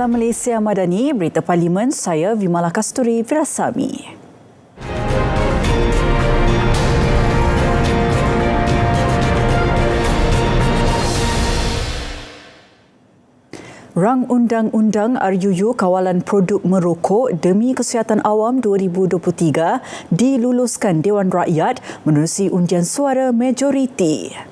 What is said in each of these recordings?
Salam Malaysia Madani, Berita Parlimen, saya Vimala Kasturi Virasami. Rang Undang-Undang RUU Kawalan Produk Merokok Demi Kesihatan Awam 2023 diluluskan Dewan Rakyat menerusi undian suara majoriti.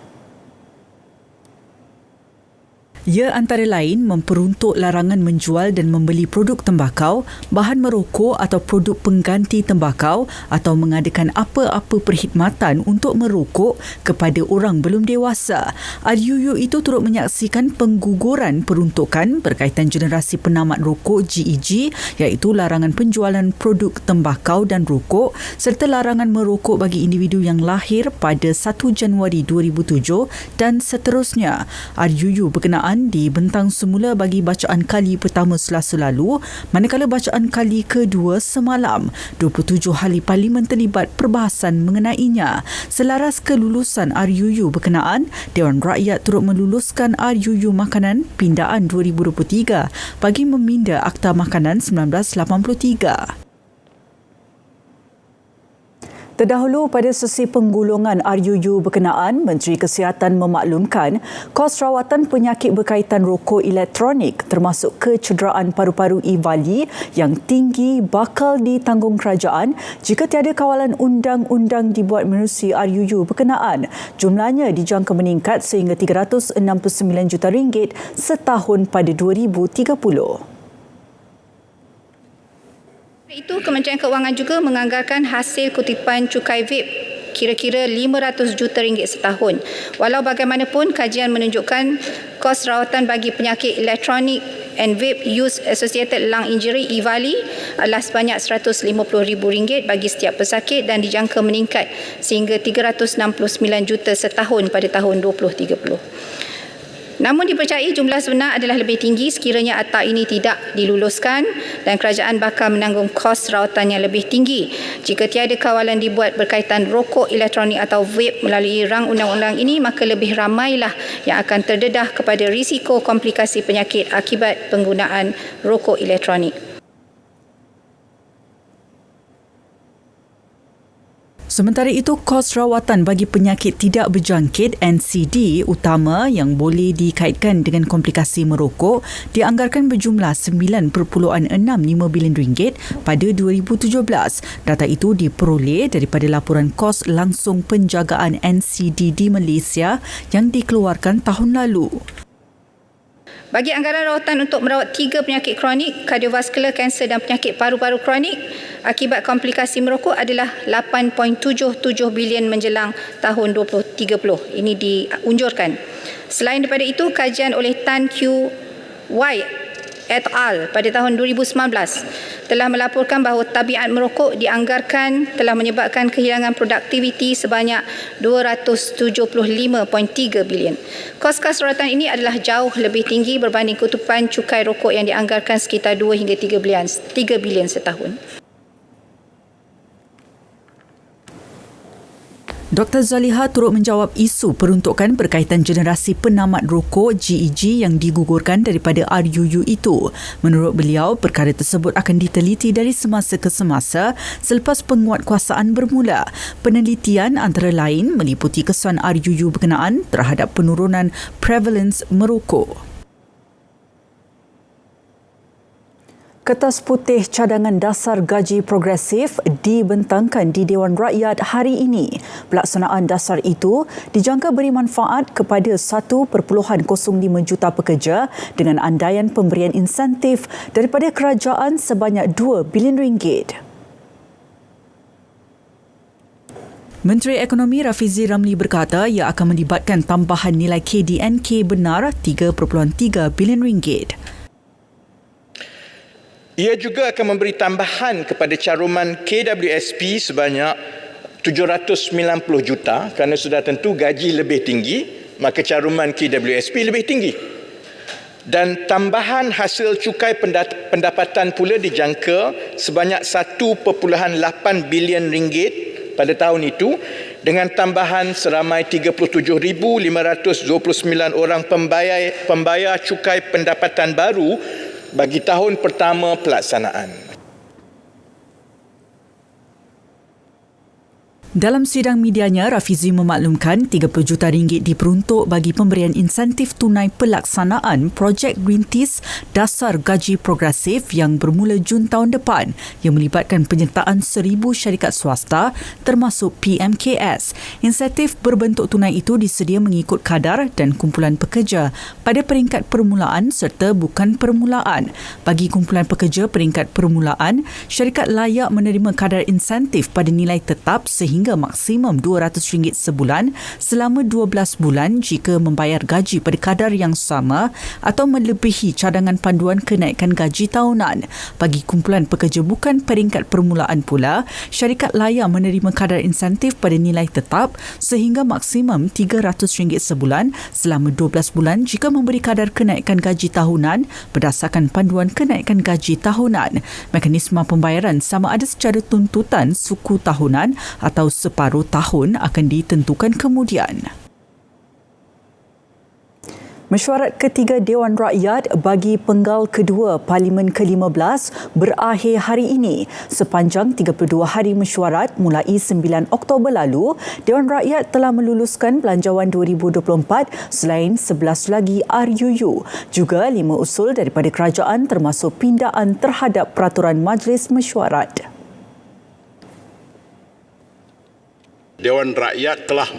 Ia antara lain memperuntuk larangan menjual dan membeli produk tembakau, bahan merokok atau produk pengganti tembakau atau mengadakan apa-apa perkhidmatan untuk merokok kepada orang belum dewasa. RUU itu turut menyaksikan pengguguran peruntukan berkaitan generasi penamat rokok GEG iaitu larangan penjualan produk tembakau dan rokok serta larangan merokok bagi individu yang lahir pada 1 Januari 2007 dan seterusnya. RUU berkenaan bacaan dibentang semula bagi bacaan kali pertama Selasa lalu manakala bacaan kali kedua semalam. 27 ahli parlimen terlibat perbahasan mengenainya. Selaras kelulusan RUU berkenaan Dewan Rakyat turut meluluskan RUU Makanan Pindaan 2023 bagi meminda Akta Makanan 1983 Terdahulu pada sesi penggulungan RUU berkenaan, Menteri Kesihatan memaklumkan kos rawatan penyakit berkaitan rokok elektronik termasuk kecederaan paru-paru Ivali yang tinggi bakal ditanggung kerajaan jika tiada kawalan undang-undang dibuat menerusi RUU berkenaan. Jumlahnya dijangka meningkat sehingga 369 juta ringgit setahun pada 2030. Itu Kementerian Keuangan juga menganggarkan hasil kutipan cukai vape kira-kira 500 juta ringgit setahun. Walau bagaimanapun kajian menunjukkan kos rawatan bagi penyakit elektronik and vape use associated lung injury EVALI adalah sebanyak RM150,000 bagi setiap pesakit dan dijangka meningkat sehingga 369 juta setahun pada tahun 2030. Namun dipercayai jumlah sebenar adalah lebih tinggi sekiranya akta ini tidak diluluskan dan kerajaan bakal menanggung kos rawatan yang lebih tinggi jika tiada kawalan dibuat berkaitan rokok elektronik atau vape melalui rang undang-undang ini maka lebih ramailah yang akan terdedah kepada risiko komplikasi penyakit akibat penggunaan rokok elektronik. Sementara itu, kos rawatan bagi penyakit tidak berjangkit NCD utama yang boleh dikaitkan dengan komplikasi merokok dianggarkan berjumlah 9.65 bilion ringgit pada 2017. Data itu diperoleh daripada laporan kos langsung penjagaan NCD di Malaysia yang dikeluarkan tahun lalu. Bagi anggaran rawatan untuk merawat tiga penyakit kronik, kardiovaskular, kanser dan penyakit paru-paru kronik akibat komplikasi merokok adalah 8.77 bilion menjelang tahun 2030. Ini diunjurkan. Selain daripada itu, kajian oleh Tan Q. Y et al. pada tahun 2019 telah melaporkan bahawa tabiat merokok dianggarkan telah menyebabkan kehilangan produktiviti sebanyak 275.3 bilion. Kos-kos rawatan ini adalah jauh lebih tinggi berbanding kutupan cukai rokok yang dianggarkan sekitar 2 hingga 3 bilion, 3 bilion setahun. Dr. Zaliha turut menjawab isu peruntukan berkaitan generasi penamat rokok GEG yang digugurkan daripada RUU itu. Menurut beliau, perkara tersebut akan diteliti dari semasa ke semasa selepas penguatkuasaan bermula. Penelitian antara lain meliputi kesan RUU berkenaan terhadap penurunan prevalence merokok. Kertas putih cadangan dasar gaji progresif dibentangkan di Dewan Rakyat hari ini. Pelaksanaan dasar itu dijangka beri manfaat kepada 1.05 juta pekerja dengan andaian pemberian insentif daripada kerajaan sebanyak 2 bilion ringgit. Menteri Ekonomi Rafizi Ramli berkata ia akan melibatkan tambahan nilai KDNK benar 3.3 bilion ringgit. Ia juga akan memberi tambahan kepada caruman KWSP sebanyak 790 juta kerana sudah tentu gaji lebih tinggi maka caruman KWSP lebih tinggi. Dan tambahan hasil cukai pendapatan pula dijangka sebanyak 1.8 bilion ringgit pada tahun itu dengan tambahan seramai 37,529 orang pembayar, pembayar cukai pendapatan baru bagi tahun pertama pelaksanaan. Dalam sidang medianya, Rafizi memaklumkan 30 juta ringgit diperuntuk bagi pemberian insentif tunai pelaksanaan projek Green Teas dasar gaji progresif yang bermula Jun tahun depan yang melibatkan penyertaan seribu syarikat swasta termasuk PMKS. Insentif berbentuk tunai itu disedia mengikut kadar dan kumpulan pekerja pada peringkat permulaan serta bukan permulaan. Bagi kumpulan pekerja peringkat permulaan, syarikat layak menerima kadar insentif pada nilai tetap sehingga hingga maksimum RM200 sebulan selama 12 bulan jika membayar gaji pada kadar yang sama atau melebihi cadangan panduan kenaikan gaji tahunan. Bagi kumpulan pekerja bukan peringkat permulaan pula, syarikat layak menerima kadar insentif pada nilai tetap sehingga maksimum RM300 sebulan selama 12 bulan jika memberi kadar kenaikan gaji tahunan berdasarkan panduan kenaikan gaji tahunan. Mekanisme pembayaran sama ada secara tuntutan suku tahunan atau atau separuh tahun akan ditentukan kemudian. Mesyuarat ketiga Dewan Rakyat bagi penggal kedua Parlimen ke-15 berakhir hari ini. Sepanjang 32 hari mesyuarat mulai 9 Oktober lalu, Dewan Rakyat telah meluluskan Belanjawan 2024 selain 11 lagi RUU. Juga lima usul daripada kerajaan termasuk pindaan terhadap peraturan Majlis Mesyuarat. Dewan Rakyat telah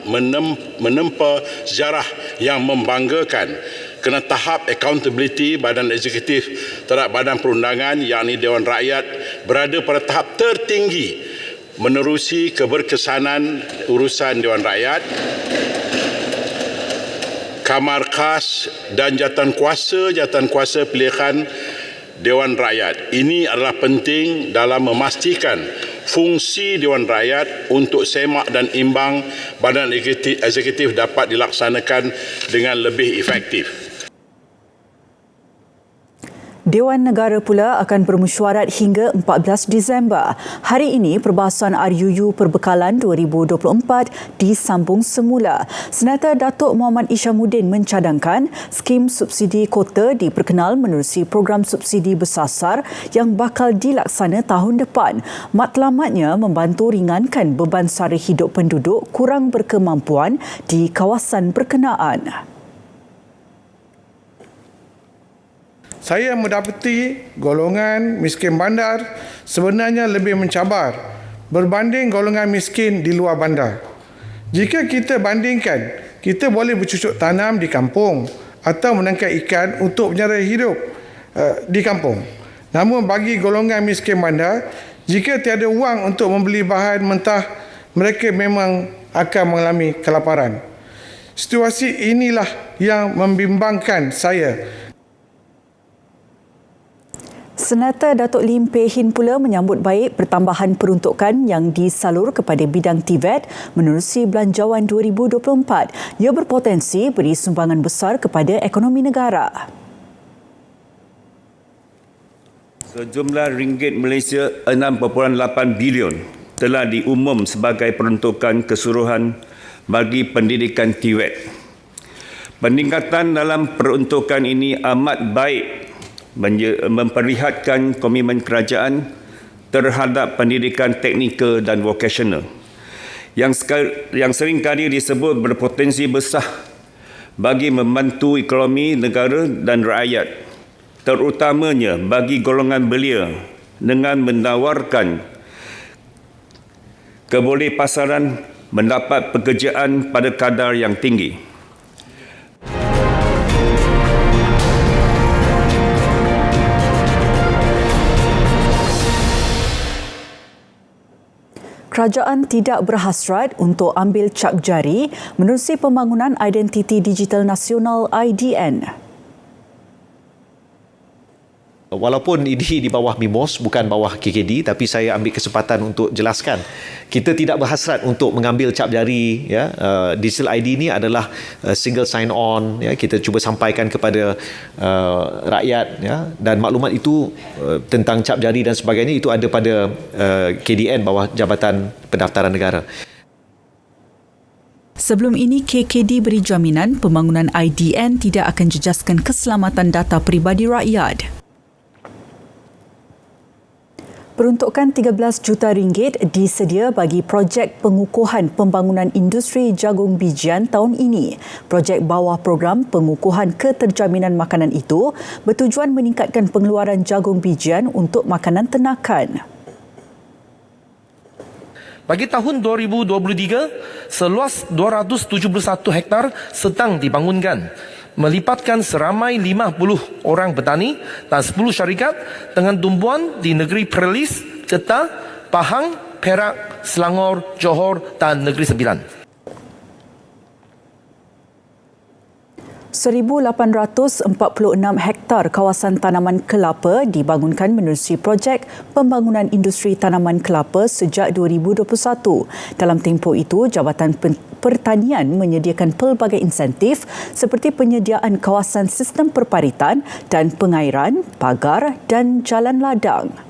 menempa sejarah yang membanggakan kena tahap accountability badan eksekutif terhadap badan perundangan yakni Dewan Rakyat berada pada tahap tertinggi menerusi keberkesanan urusan Dewan Rakyat Kamar Khas dan jatan kuasa jatan kuasa pilihan Dewan Rakyat. Ini adalah penting dalam memastikan fungsi Dewan Rakyat untuk semak dan imbang badan eksekutif dapat dilaksanakan dengan lebih efektif. Dewan Negara pula akan bermesyuarat hingga 14 Disember. Hari ini, perbahasan RUU Perbekalan 2024 disambung semula. Senator Datuk Muhammad Isyamuddin mencadangkan skim subsidi kota diperkenal menerusi program subsidi bersasar yang bakal dilaksana tahun depan. Matlamatnya membantu ringankan beban sara hidup penduduk kurang berkemampuan di kawasan berkenaan. Saya mendapati golongan miskin bandar sebenarnya lebih mencabar berbanding golongan miskin di luar bandar. Jika kita bandingkan, kita boleh bercucuk tanam di kampung atau menangkap ikan untuk menyara hidup uh, di kampung. Namun bagi golongan miskin bandar, jika tiada wang untuk membeli bahan mentah, mereka memang akan mengalami kelaparan. Situasi inilah yang membimbangkan saya Senator Datuk Lim Peh Hin pula menyambut baik pertambahan peruntukan yang disalur kepada bidang TVET menerusi Belanjawan 2024. Ia berpotensi beri sumbangan besar kepada ekonomi negara. Sejumlah ringgit Malaysia 6.8 bilion telah diumum sebagai peruntukan keseluruhan bagi pendidikan TVET. Peningkatan dalam peruntukan ini amat baik memperlihatkan komitmen kerajaan terhadap pendidikan teknikal dan vocational yang yang sering kali disebut berpotensi besar bagi membantu ekonomi negara dan rakyat terutamanya bagi golongan belia dengan menawarkan keboleh pasaran mendapat pekerjaan pada kadar yang tinggi. Kerajaan tidak berhasrat untuk ambil cap jari menerusi pembangunan identiti digital nasional IDN. Walaupun ini di bawah MIMOS bukan bawah KKD tapi saya ambil kesempatan untuk jelaskan kita tidak berhasrat untuk mengambil cap jari ya uh, digital ID ini adalah uh, single sign on ya kita cuba sampaikan kepada uh, rakyat ya dan maklumat itu uh, tentang cap jari dan sebagainya itu ada pada uh, KDN bawah Jabatan Pendaftaran Negara. Sebelum ini, KKD beri jaminan pembangunan IDN tidak akan jejaskan keselamatan data peribadi rakyat. Peruntukan 13 juta ringgit disedia bagi projek pengukuhan pembangunan industri jagung bijian tahun ini. Projek bawah program pengukuhan keterjaminan makanan itu bertujuan meningkatkan pengeluaran jagung bijian untuk makanan ternakan. Bagi tahun 2023, seluas 271 hektar sedang dibangunkan melipatkan seramai 50 orang petani dan 10 syarikat dengan tumbuhan di negeri Perlis, Kedah, Pahang, Perak, Selangor, Johor dan Negeri Sembilan. 1,846 hektar kawasan tanaman kelapa dibangunkan menerusi projek pembangunan industri tanaman kelapa sejak 2021. Dalam tempoh itu, Jabatan Pertanian menyediakan pelbagai insentif seperti penyediaan kawasan sistem perparitan dan pengairan, pagar dan jalan ladang.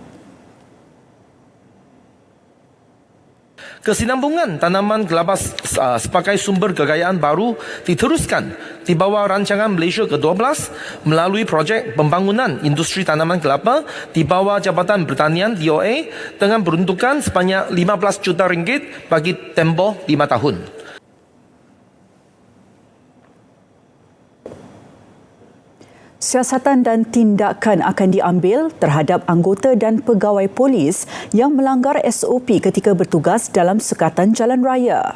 Kesinambungan tanaman kelapa uh, sebagai sumber kekayaan baru diteruskan di bawah rancangan Malaysia ke-12 melalui projek pembangunan industri tanaman kelapa di bawah Jabatan Pertanian DOA dengan peruntukan sebanyak 15 juta ringgit bagi tempoh 5 tahun. Siasatan dan tindakan akan diambil terhadap anggota dan pegawai polis yang melanggar SOP ketika bertugas dalam sekatan jalan raya.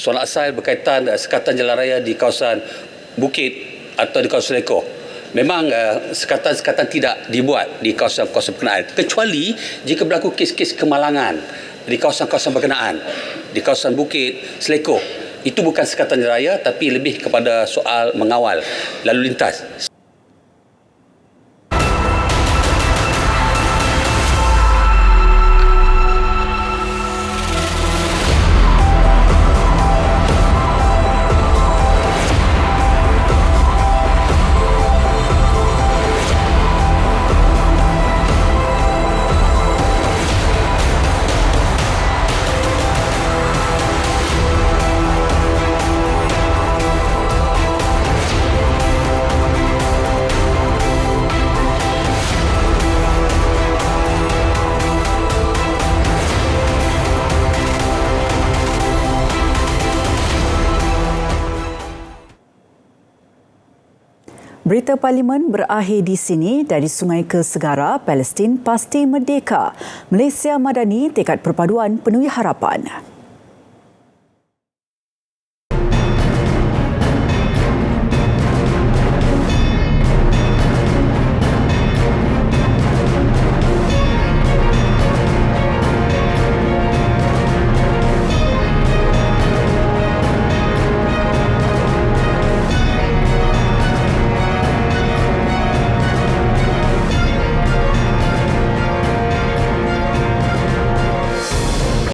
Soalan asal berkaitan uh, sekatan jalan raya di kawasan Bukit atau di kawasan Leko. Memang uh, sekatan-sekatan tidak dibuat di kawasan-kawasan berkenaan. Kecuali jika berlaku kes-kes kemalangan di kawasan-kawasan berkenaan. Di kawasan Bukit, Seleko itu bukan sekatan raya tapi lebih kepada soal mengawal lalu lintas. Berita Parlimen berakhir di sini dari Sungai ke Segara, Palestin pasti merdeka. Malaysia Madani tekad perpaduan penuhi harapan.